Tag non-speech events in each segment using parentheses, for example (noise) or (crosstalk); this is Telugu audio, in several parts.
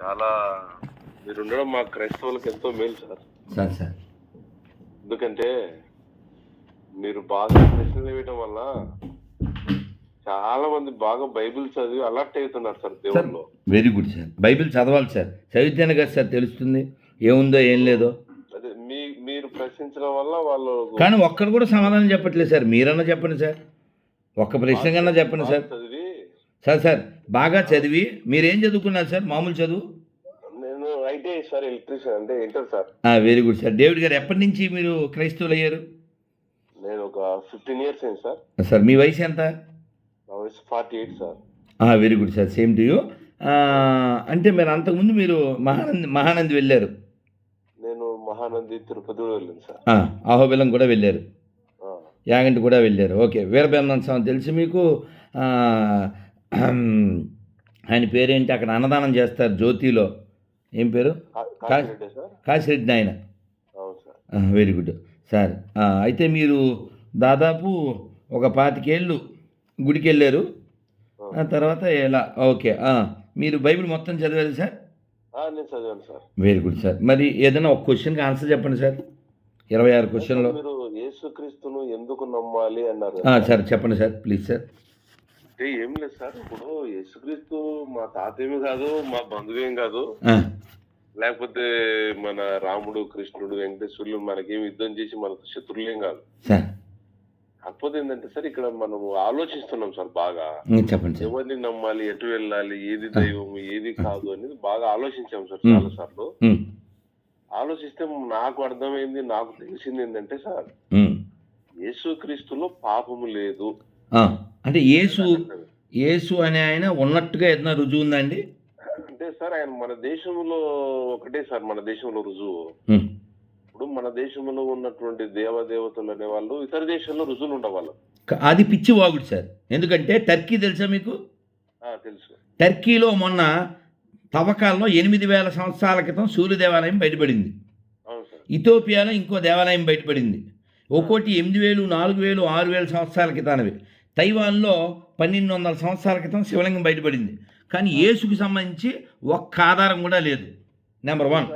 చాలా మీరు ఉండడం మా క్రైస్తవులకు ఎంతో మేలు సార్. Sir sir. ఎందుకంటే మీరు బాగా ప్రశ్నలు వేయడం వల్ల చాలా మంది బాగా బైబిల్ చదివి అలర్ట్ అవుతున్నారు సార్ దేవుళ్ళు వెరీ గుడ్ సార్. బైబిల్ చదవాలి సార్. చదివితేనే కదా సార్ తెలుస్తుంది. ఏముందో ఏం లేదో. అదే మీ మీరు ప్రశ్నించడం వల్ల వాళ్ళు కానీ ఒక్కరు కూడా సమాధానం చెప్పట్లేదు సార్. మీరన్నా చెప్పండి సార్. ఒక్క ప్రశ్న కన్నా చెప్పండి సార్. సార్ సార్ బాగా చదివి మీరేం చదువుకున్నారు సార్ మామూలు చదువు? నేను ఐటీఐ సార్ ఎలక్ట్రీషియన్ అంటే inter sir. Very good sir. David గారు ఎప్పటి నుంచి మీరు క్రైస్తవులు అయ్యారు? నేను ఒక ఫిఫ్టీన్ ఇయర్స్ అయింది సార్. సార్ మీ వయసు ఎంత? నా వయసు forty eight sir. Very good sir same to you. అంటే మీరు అంతకుముందు మీరు మహానంది మహానంది వెళ్ళారు? నేను మహానంది తిరుపతి కూడా వెళ్ళాను సార్. అహోబిలం కూడా వెళ్ళారు. యాగంటి కూడా వెళ్ళారు. ఓకే వీరబ్రహ్మణ స్వామి తెలిసి మీకు. (clears throat) ఆయన పేరేంటి? అక్కడ అన్నదానం చేస్తారు జ్యోతిలో. ఏం పేరు? Kasireddy sir. Very good. Sir అయితే మీరు దాదాపు ఒక పాతికేళ్ళు గుడికి వెళ్ళారు ఆ తర్వాత ఎలా? ఓకే మీరు బైబిల్ మొత్తం చదివారు సార్? ఆ, నేను చదివాను సార్. Very good sir. మరి ఏదైనా ఒక క్వశ్చన్కి ఆన్సర్ చెప్పండి సార్. ఇరవై ఆరు క్వశ్చన్లో. మీరు యేసుక్రీస్తును ఎందుకు నమ్మాలి అన్నారు సార్ చెప్పండి సార్ ప్లీజ్ సార్. అంటే ఏం లేదు సార్. ఇప్పుడు యేసుక్రీస్తు మా తాతేమి కాదు మా బంధువేం కాదు. లేకపోతే మన రాముడు కృష్ణుడు వెంకటేశ్వరులు మనకేం యుద్ధం చేసి మనకు శత్రులేం కాదు. కాకపోతే ఏంటంటే సార్ ఇక్కడ మనం ఆలోచిస్తున్నాం సార్ బాగా. చెప్పండి ఎవరిని నమ్మాలి ఎటు వెళ్ళాలి ఏది దైవం ఏది కాదు అనేది బాగా ఆలోచించాం సార్. చాలా సార్లు. ఆలోచిస్తే నాకు అర్థమైంది నాకు తెలిసింది ఏంటంటే సార్. యేసుక్రీస్తులో పాపము లేదు. అంటే యేసు యేసు అనే ఆయన ఉన్నట్టుగా ఏదైనా రుజువు ఉందండి? అంటే సార్ ఆయన మన దేశంలో ఒకటే సార్ మన దేశంలో రుజువు. ఇప్పుడు మన దేశంలో ఉన్నటువంటి దేవదేవతలు అనే వాళ్ళు ఇతర దేశాల్లో రుజువులు ఉండవాళ్ళు. అది పిచ్చి వాగుడు సార్. ఎందుకంటే టర్కీ తెలుసా మీకు? తెలుసు. టర్కీలో మొన్న తవ్వకాల్లో ఎనిమిది వేల సంవత్సరాల క్రితం సూర్య దేవాలయం బయటపడింది ఇథోపియాలో ఇంకో దేవాలయం బయటపడింది. ఒక్కోటి ఎనిమిది వేలు నాలుగు వేలు ఆరు వేల సంవత్సరాల క్రితానవి. తైవాన్లో పన్నెండు వందల సంవత్సరాల క్రితం శివలింగం బయటపడింది. కానీ యేసుకు సంబంధించి ఒక్క ఆధారం కూడా లేదు. Number one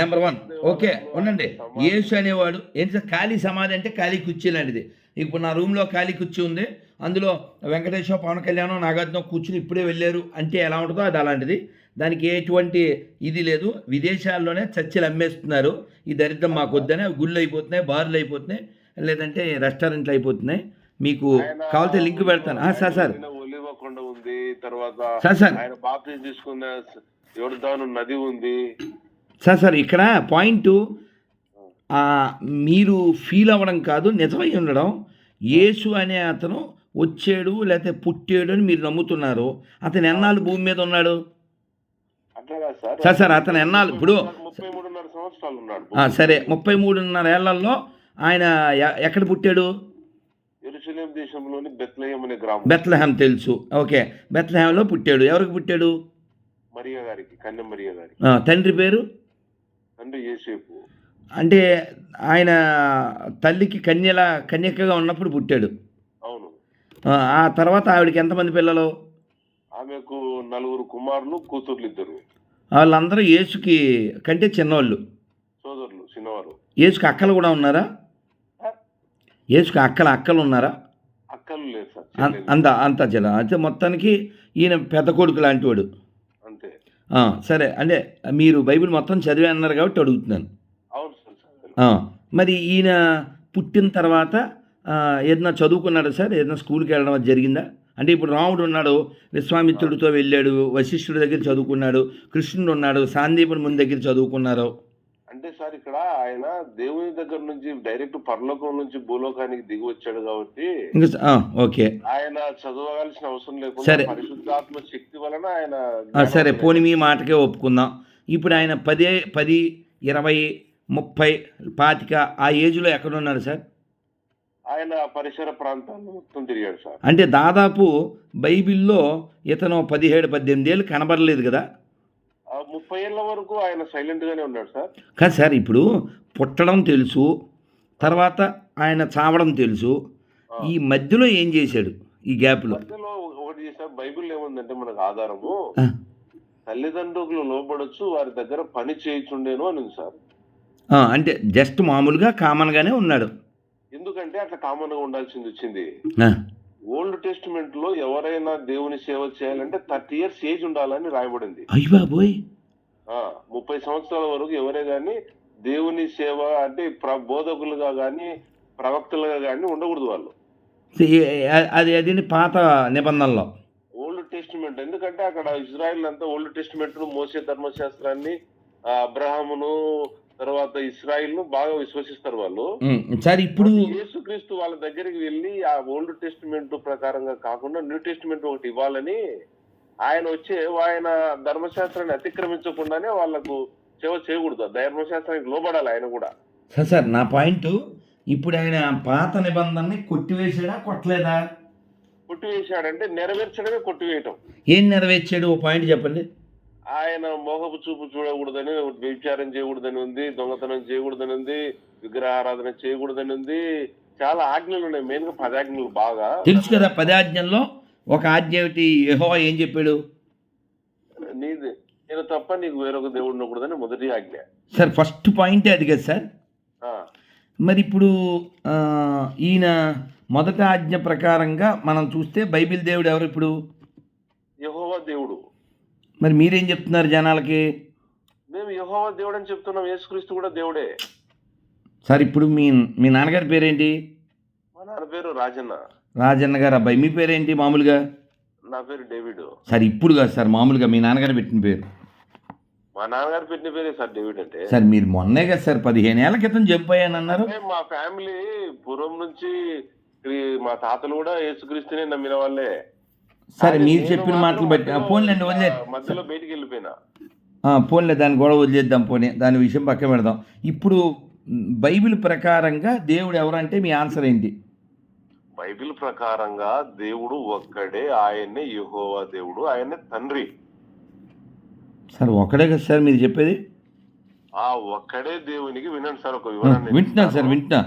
number one okay ఉండండి. యేసు అనేవాడు ఏంటి ఖాళీ సమాధి అంటే ఖాళీ కుర్చీ లాంటిది. ఇప్పుడు నా రూమ్లో ఖాళీ కుర్చీ ఉంది. అందులో వెంకటేశ్వర పవన్ కళ్యాణం నాగార్జున కూర్చుని ఇప్పుడే వెళ్ళారు అంటే ఎలా ఉంటుందో అది అలాంటిది. దానికి ఎటువంటి ఇది లేదు. విదేశాల్లోనే చర్చలు అమ్మేస్తున్నారు. ఈ దరిద్రం మాకు వద్దనే గుళ్ళు అయిపోతున్నాయి బార్లు అయిపోతున్నాయి. లేదంటే రెస్టారెంట్లు అయిపోతున్నాయి. మీకు కావాలంటే లింక్ పెడతాను. Sir sir. ఆయన ఒలివ కొండ ఉంది తర్వాత సార్ సార్. ఆయన తీసుకున్న యోర్దాను నది ఉంది. సార్ సార్ ఇక్కడ పాయింట్ మీరు ఫీల్ అవ్వడం కాదు నిజమై ఉండడం. యేసు అనే అతను వచ్చాడు లేకపోతే పుట్టాడు అని మీరు నమ్ముతున్నారు. అతను ఎన్నాళ్ళు భూమి మీద ఉన్నాడు? సార్ సార్, అతను ఎన్నాళ్ళు- ఇప్పుడు- సరే ముప్పై మూడున్నర ఏళ్ళలో ఆయన ఎక్కడ పుట్టాడు? ఎరుసలేం దేశంలోని బెత్లయం అనే గ్రామం. బెత్లహేమ్ తెలుసు. ఓకే. బెత్లహేమ్లో పుట్టాడు. ఎవరికి పుట్టాడు? మరియా గారికి కన్య మరియా గారికి. ఆ, తండ్రి పేరు? అంటే ఏసేపు అంటే ఆయన తల్లికి కన్యల కన్యకగా ఉన్నప్పుడు పుట్టాడు. అవును. ఆ, ఆ తర్వాత ఆవిడకి ఎంతమంది పిల్లలు? ఆమెకు నలుగురు కుమారులు కూతుర్లు ఇద్దరు. వాళ్ళందరూ యేసుకి కంటే చిన్నవాళ్ళు సోదరులు చిన్నవారు. యేసుకి అక్కలు కూడా ఉన్నారా? యేసుకి అక్కల అక్కలు ఉన్నారా అక్కలు లేరు సార్. అంత అంత జల అయితే మొత్తానికి ఈయన పెద్ద కొడుకు లాంటి వాడు అంతే సరే అంటే మీరు బైబిల్ మొత్తం చదివే అన్నారు కాబట్టి అడుగుతున్నాను. మరి ఈయన పుట్టిన తర్వాత ఏదైనా చదువుకున్నాడా సార్? ఏదైనా స్కూల్కి వెళ్ళడం అది జరిగిందా? అంటే ఇప్పుడు రాముడు ఉన్నాడు విశ్వామిత్రుడితో వెళ్ళాడు వశిష్ఠుడి దగ్గర చదువుకున్నాడు కృష్ణుడు ఉన్నాడు సాందీపుని ముందు దగ్గర చదువుకున్నారు? అంటే సార్ ఇక్కడ ఆయన దేవుని దగ్గర నుంచి డైరెక్ట్ పరలోకం నుంచి భూలోకానికి దిగి వచ్చాడు కాబట్టి ఓకే. ఆయన చదవవలసిన అవసరం లేకుండా సరే. పరిశుద్ధాత్మ శక్తి వలన ఆయన సరే పోనీ మీ మాటకే ఒప్పుకుందాం. ఇప్పుడు ఆయన పదే పది ఇరవై ముప్పై పాతిక ఆ ఏజ్లో ఎక్కడున్నాడు సార్? ఆయన పరిసర ప్రాంతాల్లో మొత్తం తిరిగాడు సార్. అంటే దాదాపు బైబిల్లో ఇతను పదిహేడు పద్దెనిమిది ఏళ్ళు కనబడలేదు కదా? ముప్పై ఏళ్ళ వరకు ఆయన సైలెంట్ గానే ఉన్నాడు సార్. కాదు సార్ ఇప్పుడు పుట్టడం తెలుసు తర్వాత ఆయన చావడం తెలుసు. ఈ మధ్యలో ఏం చేశాడు? ఈ గ్యాప్లో? మధ్యలో ఒకటి చేశారు బైబిల్ ఏముందంటే మనకు ఆధారము. తల్లిదండ్రులు లోపడొచ్చు వారి దగ్గర పని చేయించుండేను అని సార్. అంటే జస్ట్ మామూలుగా కామన్గానే ఉన్నాడు. ఎందుకంటే అట్లా కామన్గా ఉండాల్సింది వచ్చింది ఓల్డ్ టెస్టిమెంట్లో ఎవరైనా దేవుని సేవ చేయాలంటే థర్టీ ఇయర్స్ ఏజ్ ఉండాలని రాయబడింది. అయ్య బాబోయ్! ఆ ముప్పై సంవత్సరాల వరకు ఎవరే గాని దేవుని సేవ అంటే బోధకులుగా గాని ప్రవక్తలుగా గాని ఉండకూడదు వాళ్ళు. అది అది పాత నిబంధనలో? Old testament. ఎందుకంటే అక్కడ ఇజ్రాయెల్ అంతా ఓల్డ్ టెస్టిమెంట్ మోసే ధర్మశాస్త్రాన్ని అబ్రహామును తర్వాత ఇస్రాయిల్ను బాగా విశ్వసిస్తారు వాళ్ళు. సార్ ఇప్పుడు యేసుక్రీస్తు వాళ్ళ దగ్గరికి వెళ్ళి ఆ ఓల్డ్ టెస్టిమెంట్ ప్రకారంగా కాకుండా న్యూ టెస్టిమెంట్ ఒకటి ఇవ్వాలని ఆయన వచ్చే ఆయన ధర్మశాస్త్రాన్ని అతిక్రమించకుండానే వాళ్ళకు సేవ చేయకూడదు. ధర్మశాస్త్రానికి లోబడాలి ఆయన కూడా. సార్ సార్ నా పాయింట్ ఇప్పుడు ఆయన పాత నిబంధనని కొట్టివేసాడా కొట్టలేదా? కొట్టివేశాడంటే నెరవేర్చడమే కొట్టివేయటం. ఏం నెరవేర్చాడు? ఓ పాయింట్ చెప్పండి. ఆయన మోహపు చూపు చూడకూడదని వ్యభిచారం చేయకూడదని ఉంది దొంగతనం చేయకూడదని ఉంది విగ్రహారాధన చేయకూడదని ఉంది. చాలా ఆజ్ఞలు ఉన్నాయి. మెయిన్గా పదాజ్ఞలు బాగా. తెలుసు కదా పదాజ్ఞంలో ఒక ఆజ్ఞ ఏమిటి? యెహోవా ఏం చెప్పాడు? నీది నేను తప్ప నీకు వేరొక దేవుడు ఉండకూడదని మొదటి ఆజ్ఞ. సార్ ఫస్ట్ పాయింటే అది కదా సార్. మరి ఇప్పుడు ఈయన మొదట ఆజ్ఞ ప్రకారంగా మనం చూస్తే బైబిల్ దేవుడు ఎవరు ఇప్పుడు? యెహోవా దేవుడు. మరి మీరేం చెప్తున్నారు జనాలకి? మేము యెహోవా దేవుడు అని చెప్తున్నాం యేసుక్రీస్తు కూడా దేవుడే. సార్ ఇప్పుడు మీ మీ నాన్నగారి పేరేంటి? మా నాన్న పేరు రాజన్న. రాజన్న గారు అబ్బాయి. మీ పేరేంటి మామూలుగా? నా పేరు డేవిడ్. సార్ ఇప్పుడు కాదు సార్ మామూలుగా మీ నాన్నగారు పెట్టిన పేరు. మా నాన్నగారు పెట్టిన పేరే సార్ డేవిడ్ అంటే. సార్ మీరు మొన్నే కదా సార్ పదిహేను ఏళ్ళ క్రితం అయ్యానన్నారు అంటే మా ఫ్యామిలీ పూర్వం నుంచి ఈ- మా తాతలు కూడా యేసుక్రీస్తునే నమ్మిన వాళ్ళే. సరే మీరు చెప్పిన మాటలు బట్టి పోన్లేండి వదిలే మధ్యలో బయటికి వెళ్ళిపోయినా. పోన్లే దాని గొడవ వదిలేద్దాం పోనీ దాని విషయం పక్కన పెడదాం. ఇప్పుడు బైబిల్ ప్రకారంగా దేవుడు ఎవరంటే మీ ఆన్సర్ ఏంటి? బైబిల్ ప్రకారంగా దేవుడు ఒక్కడే ఆయన్నే యెహోవా దేవుడు ఆయన్నే తండ్రి. సార్ ఒకడే కదా సార్ మీరు చెప్పేది? ఆ ఒక్కడే దేవునికి వినండి సార్ ఒక వివరణ నేను వింటున్నాను సార్. వింటున్నా.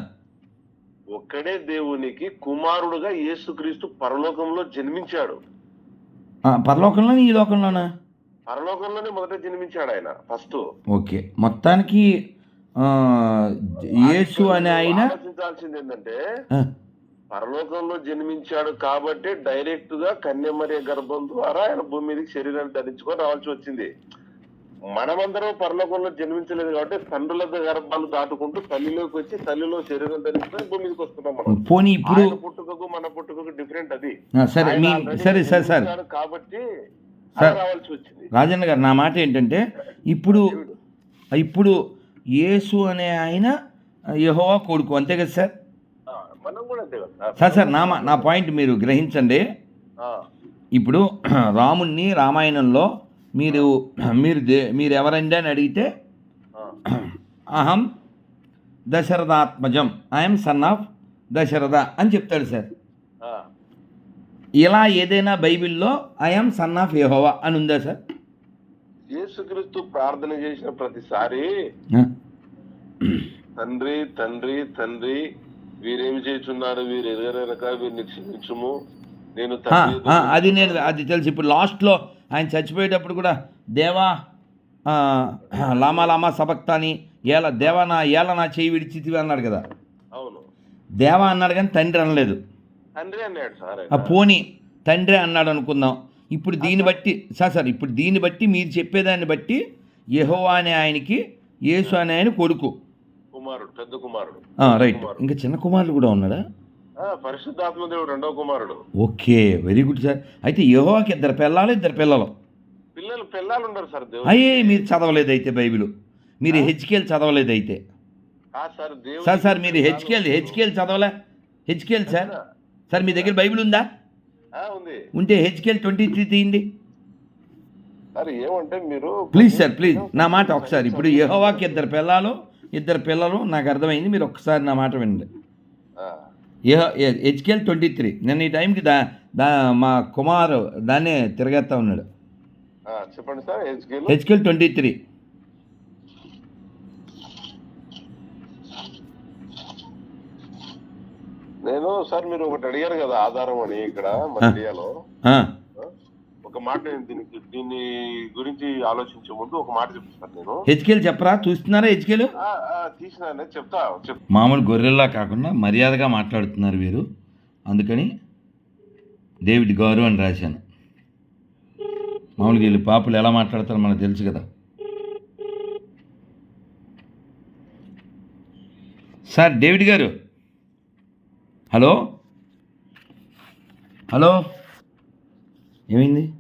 ఒక్కడే దేవునికి కుమారుడుగా యేసుక్రీస్తు పరలోకంలో జన్మించాడు. ఆ, పరలోకంలోనా ఈ లోకంలోనా? పరలోకంలోనే మొదట జన్మించాడు ఆయన ఫస్ట్. ఓకే. మొత్తానికి యేసు అనే ఆయన ఆలోచించాల్సింది ఏంటంటే పరలోకంలో జన్మించాడు కాబట్టి డైరెక్ట్గా కన్యమర్య గర్భం ద్వారా ఆయన భూమి మీదకి శరీరాన్ని ధరించుకొని రావాల్సి వచ్చింది. మనమందరం పరలోకంలో జన్మించలేదు కాబట్టి తండ్రుల గర్భాలు దాటుకుంటూ తల్లిలోకి వచ్చి తల్లిలో శరీరం ధరించుకొని భూమి మీదకి వస్తున్నాం మనం. పోనీ ఇప్పుడు పుట్టుకకు మన పుట్టుకకు డిఫరెంట్ అది. సరే మీ సరే సార్ సార్. కాబట్టి సార్. అలా రావాల్సి వచ్చింది. రాజన్న గారు నా మాట ఏంటంటే ఇప్పుడు ఇప్పుడు యేసు అనే ఆయన యెహోవా కొడుకు అంతే కదా సార్? సార్ సార్ నా నా పాయింట్ మీరు గ్రహించండి. ఇప్పుడు (clears throat) రాముణ్ణి రామాయణంలో మీరు మీరు మీరు ఎవరండి అని అడిగితే అహం దశరథాత్మజం ఐఎమ్ సన్ ఆఫ్ దశరథ అని చెప్తాడు సార్. ఇలా ఏదైనా బైబిల్లో ఐఎమ్ సన్ ఆఫ్ యెహోవా అని ఉందా సార్? యేసుక్రీస్తు ప్రార్థన చేసిన ప్రతిసారి తండ్రి తండ్రి తండ్రి వీరేమి చేస్తున్నారు వీరు ఎరగరక వీరిని క్షమించుము. నేను అది నేను అది తెలుసు. ఇప్పుడు లాస్ట్లో ఆయన చచ్చిపోయేటప్పుడు కూడా దేవా లామా లామా సబక్తాని ఏల దేవా నా ఏల నా చేయి విడిచితివి అన్నాడు కదా. అవును. దేవా అన్నాడు కానీ తండ్రి అనలేదు. తండ్రి అన్నాడు సార్. ఆ పోని తండ్రి అన్నాడు అనుకుందాం. ఇప్పుడు దీన్ని బట్టి సార్ సార్ ఇప్పుడు దీన్ని బట్టి మీరు చెప్పేదాన్ని బట్టి యెహోవా అనే ఆయనకి యేసు అనే ఆయన కొడుకు. కుమారుడు పెద్ద కుమారుడు. రైట్. ఇంకా చిన్న కుమారుడు కూడా ఉన్నాడా? ఆ, పరిశుద్ధాత్మ దేవుడు రెండో కుమారుడు. ఓకే వెరీ గుడ్ సార్ అయితే యెహోవాకి ఇద్దరు పిల్లలు ఇద్దరు పిల్లలు. పిల్లలు పిల్లలు ఉండరు సార్ అయ్యే మీరు చదవలేదు అయితే బైబిల్. మీరు హెచ్కేల్ చదవలేదు అయితే సార్ సార్ మీరు హెచ్కేల్ హెచ్కేల్ చదవలే? హెచ్కేల్ సార్? సార్ మీ దగ్గర బైబిల్ ఉందా? ఉంటే హెచ్కేల్ ట్వంటీ త్రీ తీయండి. సార్ ఏమంటే మీరు ప్లీజ్ సార్ ప్లీజ్. నా మాట ఒకసారి. ఇప్పుడు యెహోవాకి ఇద్దరు పిల్లలు ఇద్దరు పిల్లలు నాకు అర్థమైంది. మీరు ఒక్కసారి నా మాట వినండి. ఆ, హెచ్కేల్ ట్వంటీ త్రీ నేను ఈ టైంకి దా దా మా కుమార్ దాన్నే తిరగేస్తా ఉన్నాడు. చెప్పండి సార్ హెచ్కేలు? ట్వంటీ త్రీ నేను సార్ మీరు ఒకటి అడిగారు కదా ఆధారం అని ఇక్కడ మన ఇండియాలో మాట నేను దీనికి దీని గురించి ఆలోచించే ముందు ఒక మాట చెప్తాను నేను. హెచ్కేలు చెప్పరా? చూస్తున్నారా హెచ్కేలు? తీసినానే చెప్తా చెప్ మామూలు గొర్రెల్లా కాకుండా మర్యాదగా మాట్లాడుతున్నారు వీరు. అందుకని డేవిడ్ గారు అని రాశాను. మామూలుగా వీళ్ళు పాపులు ఎలా మాట్లాడతారో మనకు తెలుసు కదా. సార్ డేవిడ్ గారు. హలో? హలో? ఏమైంది?